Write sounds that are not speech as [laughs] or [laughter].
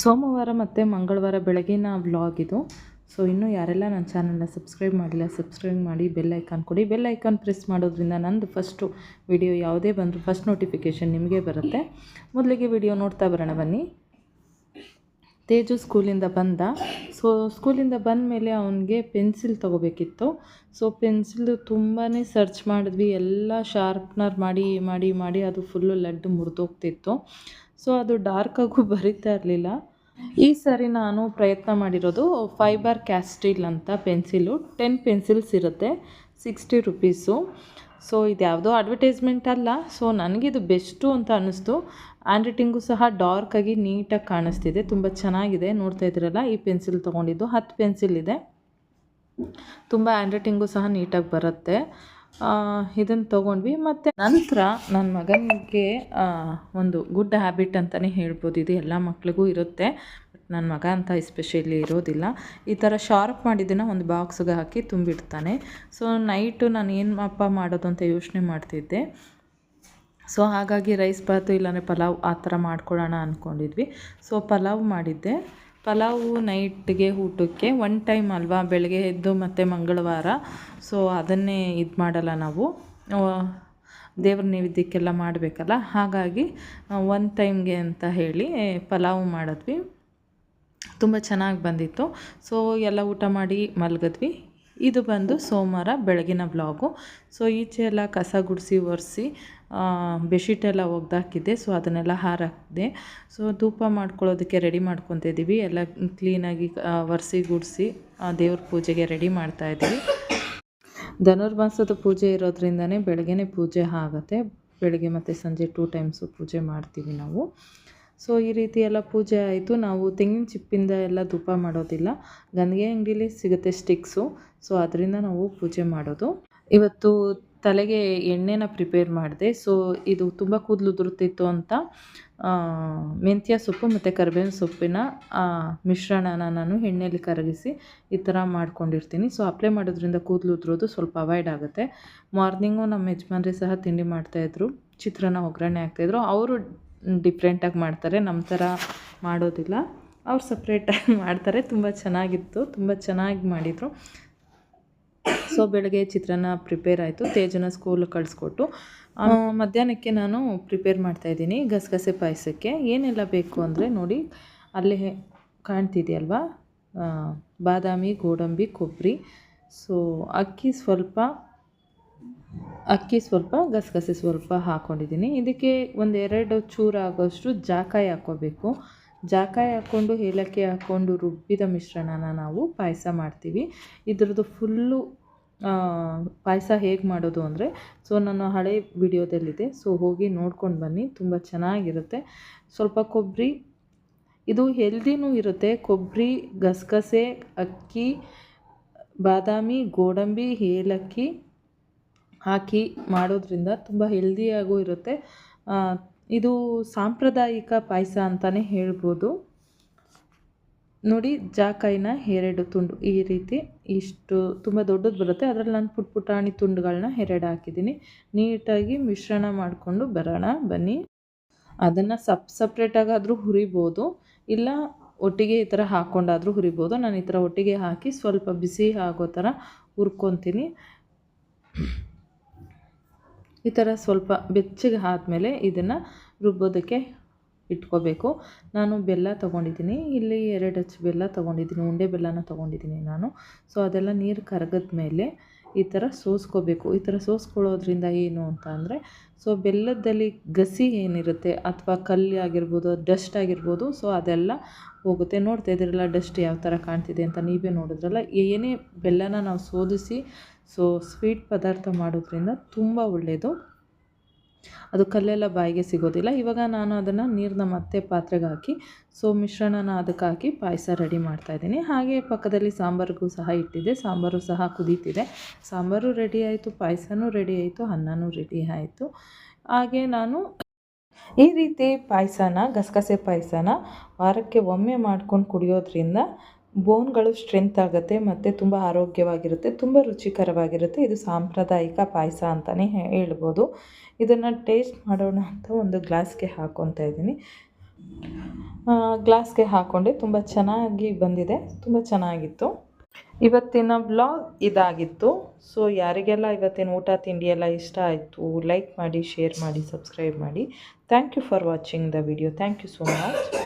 ಸೋಮವಾರ ಮತ್ತು ಮಂಗಳವಾರ ಬೆಳಗಿನ ವ್ಲಾಗ್ ಇದು. ಸೊ ಇನ್ನೂ ಯಾರೆಲ್ಲ ನನ್ನ ಚಾನಲ್ನ ಸಬ್ಸ್ಕ್ರೈಬ್ ಮಾಡಿಲ್ಲ ಸಬ್ಸ್ಕ್ರೈಬ್ ಮಾಡಿ ಬೆಲ್ ಐಕಾನ್ ಕೊಡಿ. ಬೆಲ್ ಐಕಾನ್ ಪ್ರೆಸ್ ಮಾಡೋದ್ರಿಂದ ನಂದು ಫಸ್ಟು ವಿಡಿಯೋ ಯಾವುದೇ ಬಂದರೂ ಫಸ್ಟ್ ನೋಟಿಫಿಕೇಷನ್ ನಿಮಗೆ ಬರುತ್ತೆ. ಮೊದಲಿಗೆ ವಿಡಿಯೋ ನೋಡ್ತಾ ಬರೋಣ ಬನ್ನಿ. ತೇಜು ಸ್ಕೂಲಿಂದ ಬಂದ. ಸೊ ಸ್ಕೂಲಿಂದ ಬಂದ ಮೇಲೆ ಅವನಿಗೆ ಪೆನ್ಸಿಲ್ ತೊಗೋಬೇಕಿತ್ತು. ಸೊ ಪೆನ್ಸಿಲ್ ತುಂಬಾ ಸರ್ಚ್ ಮಾಡಿದ್ವಿ. ಎಲ್ಲ ಶಾರ್ಪ್ನರ್ ಮಾಡಿ ಮಾಡಿ ಮಾಡಿ ಅದು ಫುಲ್ಲು ಲಡ್ಡು ಮುರಿದೋಗ್ತಿತ್ತು. ಸೊ ಅದು ಡಾರ್ಕಾಗೂ [laughs] ಬರಿತಾ ಇರಲಿಲ್ಲ. ಈ ಸರಿ ನಾನು ಪ್ರಯತ್ನ ಮಾಡಿರೋದು ಫೈಬರ್ ಕ್ಯಾಸ್ಟಿಲ್ ಅಂತ ಪೆನ್ಸಿಲು ಟೆನ್ ಪೆನ್ಸಿಲ್ಸ್ ಇರುತ್ತೆ ಸಿಕ್ಸ್ಟಿ ರುಪೀಸು ಸೊ ಇದು ಯಾವುದೋ ಅಡ್ವರ್ಟೈಸ್ಮೆಂಟ್ ಅಲ್ಲ. ಸೊ ನನಗಿದು ಬೆಸ್ಟು ಅಂತ ಅನ್ನಿಸ್ತು. ಹ್ಯಾಂಡ್ ರೈಟಿಂಗು ಸಹ ಡಾರ್ಕಾಗಿ ನೀಟಾಗಿ ಕಾಣಿಸ್ತಿದೆ. ತುಂಬ ಚೆನ್ನಾಗಿದೆ. ನೋಡ್ತಾ ಇದ್ದೀರಲ್ಲ, ಈ ಪೆನ್ಸಿಲ್ ತೊಗೊಂಡಿದ್ದು ಹತ್ತು ಪೆನ್ಸಿಲ್ ಇದೆ. ತುಂಬ ಹ್ಯಾಂಡ್ ರೈಟಿಂಗು ಸಹ ನೀಟಾಗಿ ಬರುತ್ತೆ. ಇದನ್ನು ತೊಗೊಂಡ್ವಿ. ಮತ್ತು ನಂತರ ನನ್ನ ಮಗನಿಗೆ ಒಂದು ಗುಡ್ ಹ್ಯಾಬಿಟ್ ಅಂತಲೇ ಹೇಳ್ಬೋದು. ಇದು ಎಲ್ಲ ಮಕ್ಳಿಗೂ ಇರುತ್ತೆ. ಬಟ್ ನನ್ನ ಮಗ ಅಂತ ಎಸ್ಪೆಷಲಿ ಇರೋದಿಲ್ಲ. ಈ ಥರ ಶಾರ್ಪ್ ಮಾಡಿದ್ದನ್ನು ಒಂದು ಬಾಕ್ಸ್ಗೆ ಹಾಕಿ ತುಂಬಿಡ್ತಾನೆ. ಸೊ, ನೈಟು ನಾನು ಏನು ಅಪ್ಪ ಮಾಡೋದು ಅಂತ ಯೋಚನೆ ಮಾಡ್ತಿದ್ದೆ. ಸೊ, ಹಾಗಾಗಿ ರೈಸ್ ಬಾತು ಇಲ್ಲಾಂದರೆ ಪಲಾವ್ ಆ ಥರ ಮಾಡ್ಕೊಳ್ಳೋಣ ಅಂದ್ಕೊಂಡಿದ್ವಿ ಸೊ, ಪಲಾವ್ ಮಾಡಿದ್ದೆ. ಪಲಾವು ನೈಟ್ಗೆ ಊಟಕ್ಕೆ ಒನ್ ಟೈಮ್ ಅಲ್ವಾ? ಬೆಳಗ್ಗೆ ಎದ್ದು ಮತ್ತು ಮಂಗಳವಾರ. ಸೊ ಅದನ್ನೇ ಇದು ಮಾಡಲ್ಲ ನಾವು. ದೇವ್ರ ನೈವೇದ್ಯಕ್ಕೆಲ್ಲ ಮಾಡಬೇಕಲ್ಲ? ಹಾಗಾಗಿ ಒನ್ ಟೈಮ್ಗೆ ಅಂತ ಹೇಳಿ ಪಲಾವು ಮಾಡಿದ್ವಿ. ತುಂಬ ಚೆನ್ನಾಗಿ ಬಂದಿತ್ತು. ಸೊ ಎಲ್ಲ ಊಟ ಮಾಡಿ ಮಲಗಿದ್ವಿ. ಇದು ಬಂದು ಸೋಮವಾರ ಬೆಳಗಿನ ಬ್ಲಾಗು ಸೊ ಈಚೆ ಎಲ್ಲ ಕಸ ಗುಡಿಸಿ, ಒರೆಸಿ ಬೆಡ್ಶೀಟೆಲ್ಲ ಒಗ್ದಾಕಿದ್ದೆ. ಸೊ ಅದನ್ನೆಲ್ಲ ಹಾರಾಕಿದೆ. ಸೊ ಧೂಪ ಮಾಡ್ಕೊಳ್ಳೋದಕ್ಕೆ ರೆಡಿ ಮಾಡ್ಕೊತಿದ್ದೀವಿ ಎಲ್ಲ ಕ್ಲೀನಾಗಿ ಒರೆಸಿ, ಗುಡಿಸಿ ದೇವ್ರ ಪೂಜೆಗೆ ರೆಡಿ ಮಾಡ್ತಾ ಇದ್ದೀವಿ. ಧನುರ್ಮಾಸದ ಪೂಜೆ ಇರೋದ್ರಿಂದನೇ ಬೆಳಗ್ಗೆನೇ ಪೂಜೆ ಆಗುತ್ತೆ. ಬೆಳಗ್ಗೆ ಮತ್ತು ಸಂಜೆ ಟೂ ಟೈಮ್ಸು ಪೂಜೆ ಮಾಡ್ತೀವಿ ನಾವು. ಸೊ ಈ ರೀತಿ ಎಲ್ಲ ಪೂಜೆ ಆಯಿತು. ನಾವು ತೆಂಗಿನ ಚಿಪ್ಪಿಂದ ಎಲ್ಲ ಧೂಪ ಮಾಡೋದಿಲ್ಲ. ಗಂದಿಗೆ ಅಂಗಡಿಲಿ ಸಿಗುತ್ತೆ ಸ್ಟಿಕ್ಸು ಸೊ ಅದರಿಂದ ನಾವು ಪೂಜೆ ಮಾಡೋದು. ಇವತ್ತು ತಲೆಗೆ ಎಣ್ಣೆನ ಪ್ರಿಪೇರ್ ಮಾಡಿದೆ. ಸೊ ಇದು ತುಂಬ ಕೂದಲು ಉದುರುತ್ತಿತ್ತು ಅಂತ ಮೆಂತ್ಯ ಸೊಪ್ಪು ಮತ್ತು ಕರಿಬೇವಿನ ಸೊಪ್ಪಿನ ಮಿಶ್ರಣನ ನಾನು ಎಣ್ಣೆಯಲ್ಲಿ ಕರಗಿಸಿ ಈ ಥರ ಮಾಡ್ಕೊಂಡಿರ್ತೀನಿ. ಸೊ ಅಪ್ಲೈ ಮಾಡೋದ್ರಿಂದ ಕೂದಲು ಉದುರೋದು ಸ್ವಲ್ಪ ಅವಾಯ್ಡ್ ಆಗುತ್ತೆ. ಮಾರ್ನಿಂಗು ನಮ್ಮ ಯಜಮಾನ್ರಿ ಸಹ ತಿಂಡಿ ಮಾಡ್ತಾಯಿದ್ರು ಚಿತ್ರಾನ್ನ ಒಗ್ಗರಣೆ ಹಾಕ್ತಾಯಿದ್ರು ಅವರು ಡಿಫ್ರೆಂಟಾಗಿ ಮಾಡ್ತಾರೆ ನಮ್ಮ ಥರ ಮಾಡೋದಿಲ್ಲ. ಅವ್ರು ಸಪ್ರೇಟಾಗಿ [laughs] ಮಾಡ್ತಾರೆ, ತುಂಬ ಚೆನ್ನಾಗಿತ್ತು, ತುಂಬ ಚೆನ್ನಾಗಿ ಮಾಡಿದರು. ಸೊ ಬೆಳಗ್ಗೆ ಚಿತ್ರಾನ್ನ ಪ್ರಿಪೇರ್ ಆಯಿತು, ತೇಜನ ಸ್ಕೂಲ್ ಕಳಿಸ್ಕೊಟ್ಟು. ಮಧ್ಯಾಹ್ನಕ್ಕೆ ನಾನು ಪ್ರಿಪೇರ್ ಮಾಡ್ತಾಯಿದ್ದೀನಿ ಗಸಗಸೆ ಪಾಯಸಕ್ಕೆ. ಏನೆಲ್ಲ ಬೇಕು ಅಂದರೆ ನೋಡಿ, ಅಲ್ಲೇ ಕಾಣ್ತಿದೆಯಲ್ವಾ? ಬಾದಾಮಿ, ಗೋಡಂಬಿ, ಕೊಬ್ಬರಿ. ಸೊ ಅಕ್ಕಿ ಸ್ವಲ್ಪ ಅಕ್ಕಿ ಸ್ವಲ್ಪ, ಗಸಗಸೆ ಸ್ವಲ್ಪ ಹಾಕ್ಕೊಂಡಿದ್ದೀನಿ ಇದಕ್ಕೆ ಒಂದು ಎರಡು ಚೂರು ಆಗೋಷ್ಟು ಜಾಕಾಯಿ ಹಾಕ್ಕೋಬೇಕು. ಜಾಕಾಯಿ ಹಾಕ್ಕೊಂಡು, ಏಲಕ್ಕಿ ಹಾಕ್ಕೊಂಡು ರುಬ್ಬಿದ ಮಿಶ್ರಣನ ನಾವು ಪಾಯಸ ಮಾಡ್ತೀವಿ. ಇದ್ರದ್ದು ಫುಲ್ಲು ಪಾಯಸ ಹೇಗೆ ಮಾಡೋದು ಅಂದರೆ, ಸೊ ನನ್ನ ಹಳೆ ವಿಡಿಯೋದಲ್ಲಿದೆ. ಸೊ ಹೋಗಿ ನೋಡ್ಕೊಂಡು ಬನ್ನಿ, ತುಂಬ ಚೆನ್ನಾಗಿರುತ್ತೆ. ಸ್ವಲ್ಪ ಕೊಬ್ಬರಿ, ಇದು ಹೆಲ್ದಿನೂ ಇರುತ್ತೆ. ಕೊಬ್ಬರಿ, ಗಸಗಸೆ, ಅಕ್ಕಿ, ಬಾದಾಮಿ, ಗೋಡಂಬಿ, ಏಲಕ್ಕಿ ಹಾಕಿ ಮಾಡೋದ್ರಿಂದ ತುಂಬ ಹೆಲ್ದಿಯಾಗೂ ಇರುತ್ತೆ. ಇದು ಸಾಂಪ್ರದಾಯಿಕ ಪಾಯಸ ಅಂತಲೇ ಹೇಳ್ಬೋದು. ನೋಡಿ ಜಾಕಾಯಿನ ಎರಡು ತುಂಡು. ಈ ರೀತಿ ಇಷ್ಟು ತುಂಬ ದೊಡ್ಡದು ಬರುತ್ತೆ. ಅದರಲ್ಲಿ ನಾನು ಪುಟ್ ಪುಟಾಣಿ ತುಂಡುಗಳನ್ನ ಎರಡು ಹಾಕಿದ್ದೀನಿ. ನೀಟಾಗಿ ಮಿಶ್ರಣ ಮಾಡಿಕೊಂಡು ಬರೋಣ, ಬನ್ನಿ. ಅದನ್ನು ಸಪ್ ಸಪ್ರೇಟಾಗಾದರೂ ಹುರಿಬೋದು. ಇಲ್ಲ, ಒಟ್ಟಿಗೆ ಈ ಥರ ಹಾಕ್ಕೊಂಡಾದರೂ ಹುರಿಬೋದು. ನಾನು ಈ ಥರ ಒಟ್ಟಿಗೆ ಹಾಕಿ ಸ್ವಲ್ಪ ಬಿಸಿ ಆಗೋ ಥರ ಹುರ್ಕೊತೀನಿ. ಈ ಥರ ಸ್ವಲ್ಪ ಬೆಚ್ಚಗೆ ಆದಮೇಲೆ ಇದನ್ನು ರುಬ್ಬೋದಕ್ಕೆ ಇಟ್ಕೋಬೇಕು. ನಾನು ಬೆಲ್ಲ ತೊಗೊಂಡಿದ್ದೀನಿ. ಇಲ್ಲಿ ಎರಡು ಹಚ್ಚು ಬೆಲ್ಲ ತೊಗೊಂಡಿದ್ದೀನಿ. ಉಂಡೆ ಬೆಲ್ಲನ ತೊಗೊಂಡಿದ್ದೀನಿ ನಾನು. ಸೊ, ಅದೆಲ್ಲ ನೀರು ಕರಗದ ಮೇಲೆ ಈ ಥರ ಸೋಸ್ಕೋಬೇಕು. ಈ ಥರ ಸೋಸ್ಕೊಳ್ಳೋದ್ರಿಂದ ಏನು ಅಂತ ಅಂದರೆ, ಸೊ, ಬೆಲ್ಲದಲ್ಲಿ ಗಸಿ ಏನಿರುತ್ತೆ ಅಥವಾ ಕಲ್ಲು ಆಗಿರ್ಬೋದು, ಡಸ್ಟ್ ಆಗಿರ್ಬೋದು, ಸೊ, ಅದೆಲ್ಲ ಹೋಗುತ್ತೆ. ನೋಡ್ತಾ ಇದ್ದೀರಲ್ಲ, ಡಸ್ಟ್ ಯಾವ ಥರ ಕಾಣ್ತಿದೆ ಅಂತ ನೀವೇ ನೋಡಿದ್ರಲ್ಲ, ಏನೇ ಬೆಲ್ಲನ ನಾವು ಸೋದಿಸಿ ಸೊ ಸ್ವೀಟ್ ಪದಾರ್ಥ ಮಾಡೋದ್ರಿಂದ ತುಂಬ ಒಳ್ಳೆಯದು ಅದು ಕಲ್ಲೆಲ್ಲ ಬಾಯಿಗೆ ಸಿಗೋದಿಲ್ಲ. ಇವಾಗ ನಾನು ಅದನ್ನು ನೀರನ್ನ ಮತ್ತೆ ಪಾತ್ರೆಗೆ ಹಾಕಿ ಸೊ ಮಿಶ್ರಣನ ಅದಕ್ಕೆ ಹಾಕಿ ಪಾಯಸ ರೆಡಿ ಮಾಡ್ತಾಯಿದ್ದೀನಿ ಹಾಗೆ ಪಕ್ಕದಲ್ಲಿ ಸಾಂಬಾರಿಗೂ ಸಹ ಇಟ್ಟಿದ್ದೆ. ಸಾಂಬಾರು ಸಹ ಕುದೀತಿದೆ. ಸಾಂಬಾರು ರೆಡಿ ಆಯಿತು, ಪಾಯಸನೂ ರೆಡಿ ಆಯಿತು, ಅನ್ನನೂ ರೆಡಿ ಆಯಿತು. ಹಾಗೆ ನಾನು ಈ ರೀತಿ ಪಾಯಸನ, ಗಸಗಸೆ ಪಾಯಸನ ವಾರಕ್ಕೆ ಒಮ್ಮೆ ಮಾಡ್ಕೊಂಡು ಕುಡಿಯೋದ್ರಿಂದ ಬೋನ್ಗಳು ಸ್ಟ್ರೆಂತ್ ಆಗುತ್ತೆ, ಮತ್ತು ತುಂಬ ಆರೋಗ್ಯವಾಗಿರುತ್ತೆ, ತುಂಬ ರುಚಿಕರವಾಗಿರುತ್ತೆ. ಇದು ಸಾಂಪ್ರದಾಯಿಕ ಪಾಯಸ ಅಂತಲೇ ಹೇಳ್ಬೋದು. ಇದನ್ನು ಟೇಸ್ಟ್ ಮಾಡೋಣ ಅಂತ ಒಂದು ಗ್ಲಾಸ್ಗೆ ಹಾಕ್ಕೊತಾ ಇದ್ದೀನಿ. ಗ್ಲಾಸ್ಗೆ ಹಾಕ್ಕೊಂಡೆ ತುಂಬ ಚೆನ್ನಾಗಿ ಬಂದಿದೆ, ತುಂಬ ಚೆನ್ನಾಗಿತ್ತು. ಇವತ್ತಿನ ಬ್ಲಾಗ್ ಇದಾಗಿತ್ತು. ಸೊ, ಯಾರಿಗೆಲ್ಲ ಇವತ್ತಿನ ಊಟ ತಿಂಡಿ ಎಲ್ಲ ಇಷ್ಟ ಆಯಿತು, ಲೈಕ್ ಮಾಡಿ, ಶೇರ್ ಮಾಡಿ, ಸಬ್ಸ್ಕ್ರೈಬ್ ಮಾಡಿ. Thank you for watching the video. Thank you so much.